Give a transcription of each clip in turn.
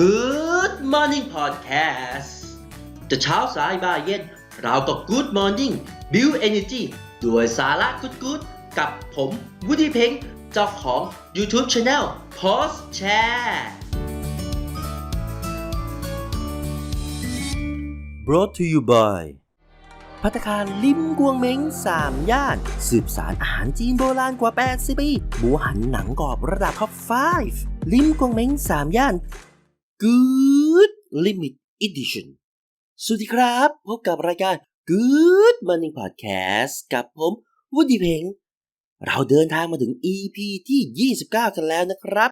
Good Morning Podcast จะเช้าสายบ่ายเย็น เราก็ Good Morning Build Energy ด้วยสาระกุดกุดกับผมวุฒิเพ็งเจ้าของ YouTube Channel Post Share brought to you by พัตคารลิมกวงเม้งสามย่าน สืบสารอาหารจีนโบราณกว่า 80 ปีหมูหันหนังกรอบระดับท็อป 5 ลิมกวงเม้งสามย่าน Good Limit Edition สวัสดีครับ พบกับรายการ Good Morning Podcast กับผมวุฒิเพ็งเราเดินทางมาถึง EP ที่ 29 กันแล้วนะครับ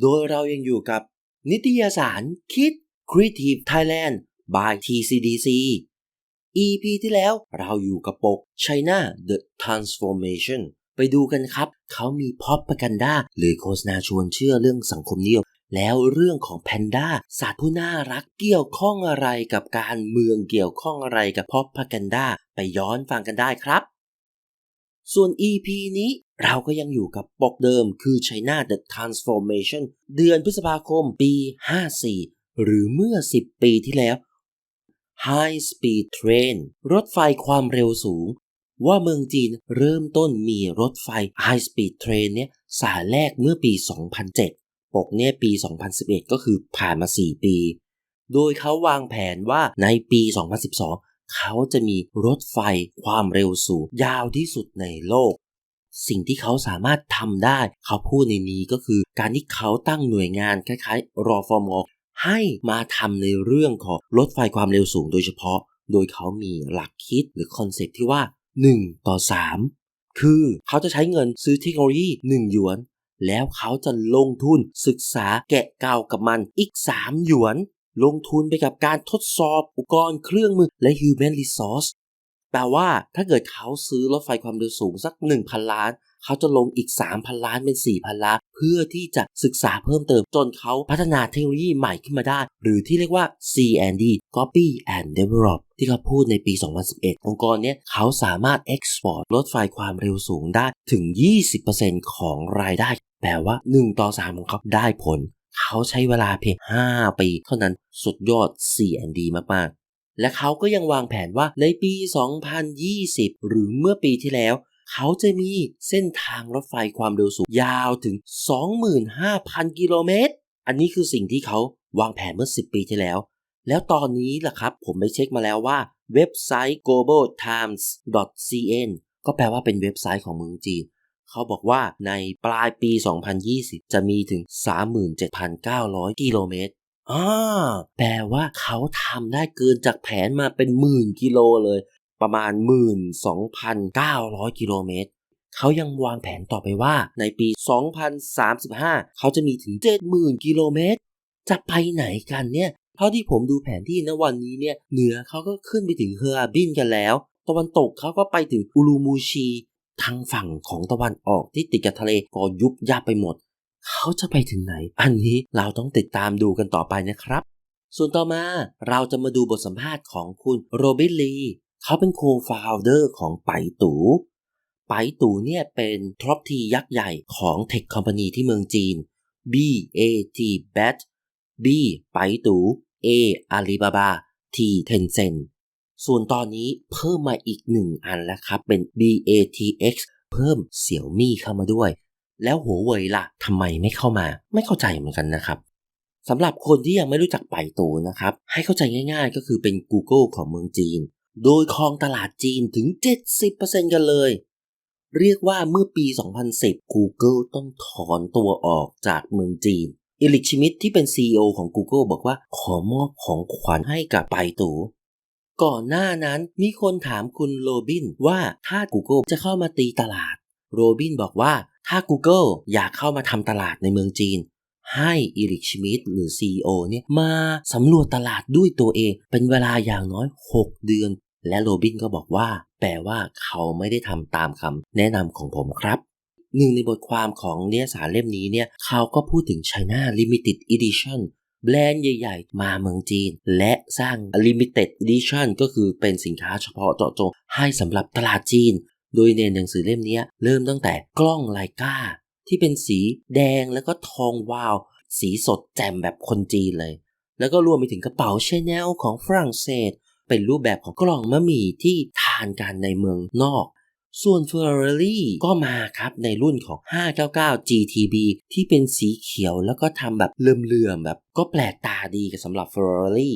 โดยเรายังอยู่กับนิตยสารคิด Creative Thailand by TCDC EP ที่แล้วเราอยู่กับปก China The Transformation ไปดูกันครับ เขามีพอปปกันดาหรือโฆษณาชวนเชื่อเรื่องสังคมนิยม แล้วเรื่องของแพนด้าสัตว์ผู้น่ารักเกี่ยวข้องอะไรกับการเมืองเกี่ยวข้องอะไรกับพ็อปปกันด้าไปย้อนฟังกันได้ครับ ส่วน EP นี้เราก็ยังอยู่กับปกเดิมคือ China The Transformation เดือนพฤษภาคมปี 54 หรือเมื่อ 10 ปีที่แล้ว High Speed Train รถไฟความเร็วสูง ว่าเมืองจีนเริ่มต้นมีรถไฟ High Speed Train เนี่ยสายแรกเมื่อปี 2007 ปกเนี่ยปี 2011 ก็คือผ่านมา 4 ปี โดยเขาวางแผนว่าในปี 2012 เขาจะมีรถไฟความเร็วสูงยาวที่สุดในโลก สิ่งที่เขาสามารถทำได้ เขาพูดในนี้ก็คือ การที่เขาตั้งหน่วยงานคล้ายๆ รอฟอมอให้มาทำในเรื่องของรถไฟความเร็วสูงโดยเฉพาะ โดยเขามีหลักคิดหรือคอนเซ็ปต์ที่ว่า 1 ต่อ 3 คือเขาจะใช้เงินซื้อเทคโนโลยี 1 หยวน แล้วเขาจะลงทุนศึกษาแกะเก่ากับมันอีก 3 หยวน ลงทุนไปกับการทดสอบอุปกรณ์เครื่องมือและ human resource แปลว่าถ้าเกิดเขาซื้อรถไฟความเร็วสูงสัก 1,000 ล้าน เขาจะลงอีก 3,000 ล้านเป็น 4,000 ล้าน เพื่อที่จะศึกษาเพิ่มเติม จนเขาพัฒนาเทคโนโลยีใหม่ขึ้นมาได้ หรือที่เรียกว่า C&D Copy and Develop ที่เขาพูดในปี 2011 องค์กรนี้เขาสามารถ export รถไฟความเร็วสูงได้ถึง 20%ของรายได้ แปลว่า 1 ต่อ 3 ของเขาได้ผล เขาใช้เวลาเพียง 5 ปี เท่านั้นสุดยอด C&D มากๆและเขาก็ยังวางแผนว่าในปี 2020 หรือเมื่อปีที่แล้ว เขาจะมีเส้นทางรถไฟความเร็วสูงยาวถึง 25,000 กิโลเมตร อันนี้คือสิ่งที่เขาวางแผนเมื่อ 10 ปีที่แล้ว แล้วตอนนี้ล่ะครับ ผมไปเช็คมาแล้วว่าเว็บไซต์ globaltimes.cn ก็แปลว่าเป็นเว็บไซต์ของเมืองจีน เขาบอกว่าในปลายปี 2020 จะมีถึง 37,900 กิโลเมตรอ่าแปลว่าเขาทำได้เกินจากแผนมาเป็นหมื่นกิโลเลย ประมาณ 12,900 กิโลเมตร เขายังวางแผนต่อไปว่าในปี 2035 เขาจะมีถึง 70,000 กิโลเมตร จะไปไหนกันเนี่ย เท่าที่ผมดูแผนที่ณวันนี้เนี่ย เหนือเขาก็ขึ้นไปถึงเฮอร์บินกันแล้ว ตะวันตกเขาก็ไปถึงอูรูมูชี ทางฝั่งของตะวันออกที่ติดกับทะเลก็ยุบยับไปหมด เขาจะไปถึงไหน อันนี้เราต้องติดตามดูกันต่อไปนะครับส่วนต่อมาเราจะมาดูบทสัมภาษณ์ของคุณโรบินลี เขาเป็นโคฟาวเดอร์ของไปตูไปตูเนี่ยเป็นท็อปทียักษ์ใหญ่ของเทคคอมพานีที่เมืองจีน B A T BAT B ไปตู A Alibaba T Tencent ส่วนตอนนี้เพิ่มมาอีกหนึ่งอันแล้วครับ เป็น BATX เพิ่มเสี่ยวมี่เข้ามาด้วย แล้วหัวเว่ยล่ะทำไมไม่เข้ามา ไม่เข้าใจเหมือนกันนะครับสำหรับคนที่ยังไม่รู้จักไปตูนะครับ ให้เข้าใจง่ายๆ ก็คือเป็น Google ของเมืองจีน โดยครองตลาดจีนถึง 70%กันเลย เรียกว่าเมื่อปี 2010 Google ต้องถอนตัวออกจากเมืองจีนอิลิกชิมิดที่เป็น CEO ของ Google บอกว่าขอมอบของขวัญให้กับไปตูก่อนหน้านั้นมีคนถามคุณโรบินว่าถ้า Google จะเข้ามาตีตลาด โรบินบอกว่าถ้า Google อยากเข้ามาทำตลาดในเมืองจีน ให้อิริกชมิดหรือ CEO เนี่ยมาสำรวจตลาดด้วยตัวเอง เป็นเวลาอย่างน้อย 6 เดือน และโรบินก็บอกว่า แปลว่าเขาไม่ได้ทำตามคำแนะนำของผมครับหนึ่งในบทความของเนื้อสารเล่มนี้เนี่ยเขาก็พูดถึง China Limited Edition แบรนด์ใหญ่ๆ มาเมืองจีน และสร้าง Limited Edition ก็คือเป็นสินค้าเฉพาะเจาะจงให้สำหรับตลาดจีน โดยในหนังสือเล่มนี้เริ่มตั้งแต่กล้องไลกา ที่เป็นสีแดงแล้วก็ทองวาว สีสดแจ่มแบบคนจีนเลย แล้วก็รวมไปถึงกระเป๋าชาแนลของฝรั่งเศส เป็นรูปแบบของกล่องมะหมี่ที่ทานกันในเมืองนอก ส่วน Ferrari ก็มาครับในรุ่นของ 599 GTB ที่เป็นสีเขียวแล้วก็ทำแบบเลื่อมๆแบบก็แปลกตาดีกับสำหรับ Ferrari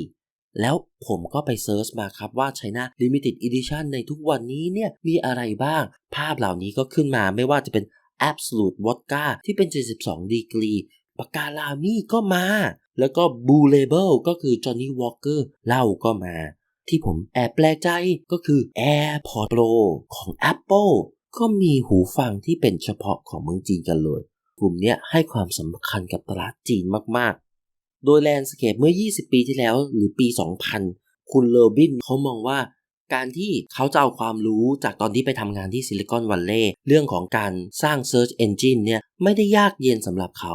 แล้วผมก็ไปเซิร์ชมาครับว่า China Limited Edition ในทุกวันนี้เนี่ยมีอะไรบ้าง ภาพเหล่านี้ก็ขึ้นมาไม่ว่าจะเป็น Absolute Vodka ที่เป็น 72 ดีกรีปากาลามี่ก็มา แล้วก็ Blue Label ก็คือ Johnny Walker เหล้าก็มา ที่ผมแอบแปลกใจก็คือ AirPod Pro ของ Apple ก็มีหูฟังที่เป็นเฉพาะของเมืองจีนกันเลย กลุ่มนี้ให้ความสำคัญกับตลาดจีนมากๆ โดยแลนด์สเคปเมื่อ 20 ปีที่แล้วหรือปี 2000 คุณเลอบินเขามองว่า การที่เขาจะเอาความรู้จากตอนที่ไปทำงานที่ซิลิคอนวัลเลย์เรื่องของการสร้าง Search Engine เนี่ยไม่ได้ยากเย็นสำหรับเขา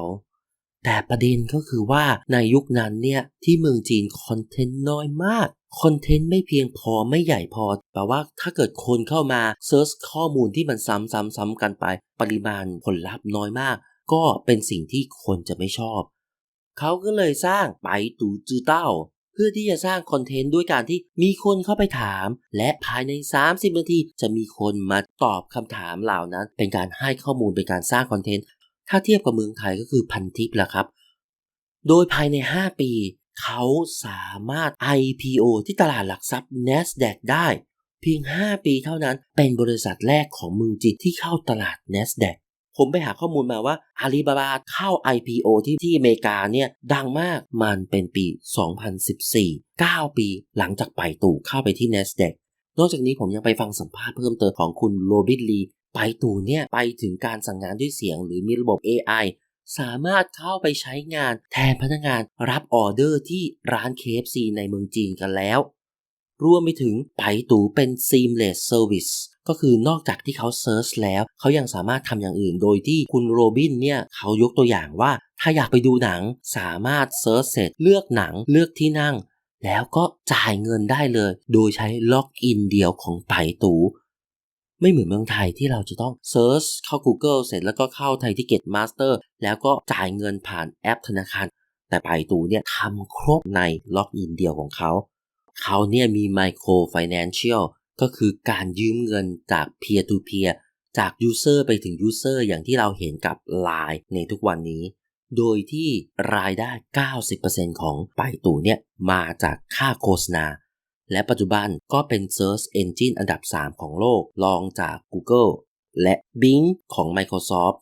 แต่ประเด็นก็คือว่าในยุคนั้นเนี่ยที่เมืองจีนคอนเทนต์น้อยมากคอนเทนต์ไม่เพียงพอไม่ใหญ่พอแปลว่าถ้าเกิดคนเข้ามาเซิร์ชข้อมูลที่มันซ้ำๆๆกันไป ปริมาณผลลัพธ์น้อยมาก ก็เป็นสิ่งที่คนจะไม่ชอบ เขาก็เลยสร้างไปตูจือเต้า พื่อที่จะสร้างคอนเทนต์ด้วยการที่มีคนเข้าไปถาม และภายใน 30 นาทีจะมีคนมาตอบคำถามเหล่านั้น เป็นการให้ข้อมูลเป็นการสร้างคอนเทนต์ถ้าเทียบกับเมืองไทยก็คือพันทิปแหละครับ โดยภายใน 5 ปี เขาสามารถ IPO ที่ตลาดหลักทรัพย์ NASDAQ ได้ เพียง 5 ปีเท่านั้นเป็นบริษัทแรกของเมืองจีนที่เข้าตลาด NASDAQ ผมไปหาข้อมูลมาว่าอาลีบาบาเข้า IPO ที่ที่อเมริกาเนี่ยดังมากมันเป็นปี 2014 9 ปีหลังจากไปตู่เข้าไปที่ NASDAQ นอกจากนี้ผมยังไปฟังสัมภาษณ์เพิ่มเติมของคุณโรบินลีไปตู่เนี่ยไปถึงการสั่งงานด้วยเสียงหรือมีระบบ AI สามารถเข้าไปใช้งานแทนพนักงานรับออเดอร์ที่ร้าน KFC ในเมืองจีนกันแล้ว รวมไปถึงไปตู่เป็น seamless service ก็คือนอกจากที่เขาเซิร์ชแล้วเขายังสามารถทำอย่างอื่น โดยที่คุณโรบินเนี่ยเขายกตัวอย่างว่า ถ้าอยากไปดูหนังสามารถเซิร์ชเสร็จเลือกหนังเลือกที่นั่ง แล้วก็จ่ายเงินได้เลย โดยใช้ล็อกอินเดียวของไปตูไม่เหมือนเมืองไทยที่เราจะต้องเซิร์ชเข้า Google เสร็จแล้วก็เข้าไทยทิเก็ตมาสเตอร์แล้วก็จ่ายเงินผ่านแอปธนาคาร แต่ไปตูเนี่ยทำครบในล็อกอินเดียวของเขา เขาเนี่ยมี Micro Financial ก็คือการยืมเงินจาก Peer to Peer จาก User ไปถึง User อย่างที่เราเห็นกับ Line ในทุกวันนี้ โดยที่รายได้ 90%ของไปตู่เนี่ยมาจากค่าโฆษณา และปัจจุบันก็เป็น Search Engine อันดับ 3 ของโลกรองจาก Google และ Bing ของ Microsoft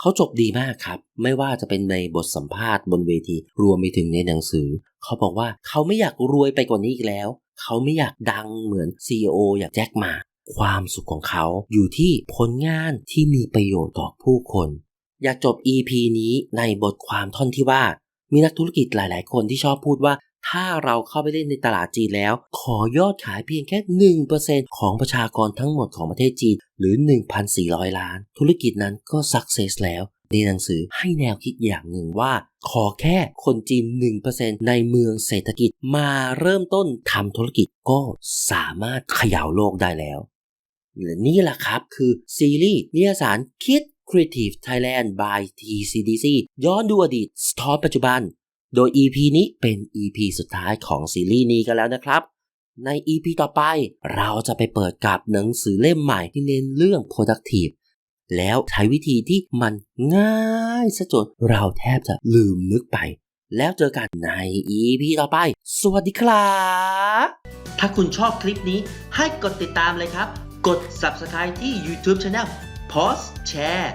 เขาจบดีมากครับ ไม่ว่าจะเป็นในบทสัมภาษณ์บนเวที รวมไปถึงในหนังสือ เขาบอกว่าเขาไม่อยากรวยไปกว่านี้อีกแล้ว เขาไม่อยากดังเหมือน CEO อย่างแจ็คมา ความสุขของเขาอยู่ที่ผลงานที่มีประโยชน์ต่อผู้คน อยากจบ EP นี้ในบทความท่อนที่ว่า มีนักธุรกิจหลาย ๆ คนที่ชอบพูดว่า ถ้าเราเข้าไปเล่นในตลาดจีนแล้ว ขอยอดขายเพียงแค่ 1%ของประชากรทั้งหมดของประเทศจีนหรือ 1,400 ล้าน ธุรกิจนั้นก็สักเซสแล้ว ในหนังสือให้แนวคิดอย่างหนึ่งว่า ขอแค่คนจีน 1%ในเมืองเศรษฐกิจมาเริ่มต้นทำธุรกิจก็สามารถเขย่าโลกได้แล้วและนี่แหละครับคือซีรีส์นิยสารคิด Creative Thailand by TCDC ย้อนดูอดีตสตอปัจจุบัน โดย EP นี้เป็น EP สุดท้ายของซีรีส์นี้กันแล้วนะครับ ใน EP ต่อไปเราจะไปเปิดกับหนังสือเล่มใหม่ที่เน้นเรื่อง productive แล้วใช้วิธีที่มันง่ายซะจนเราแทบจะลืมนึกไป แล้วเจอกันใน EP ต่อไป สวัสดีครับ ถ้าคุณชอบคลิปนี้ให้กดติดตามเลยครับ กด Subscribe ที่ YouTube Channel Post Share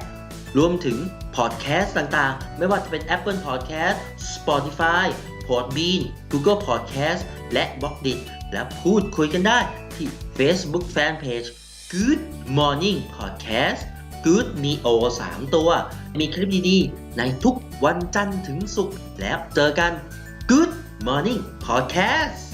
รวมถึงพอดแคสต์ต่างๆ ไม่ว่าจะเป็น Apple Podcast Spotify Podbean Google Podcast และ b ล็อกดิและพูดคุยกันได้ที่ Facebook Fanpage Good Morning Podcast Good Neo 3 ตัว มีคลิปดีๆ ในทุกวันจันทร์ถึงศุกร์แล้วเจอกัน Good Morning Podcast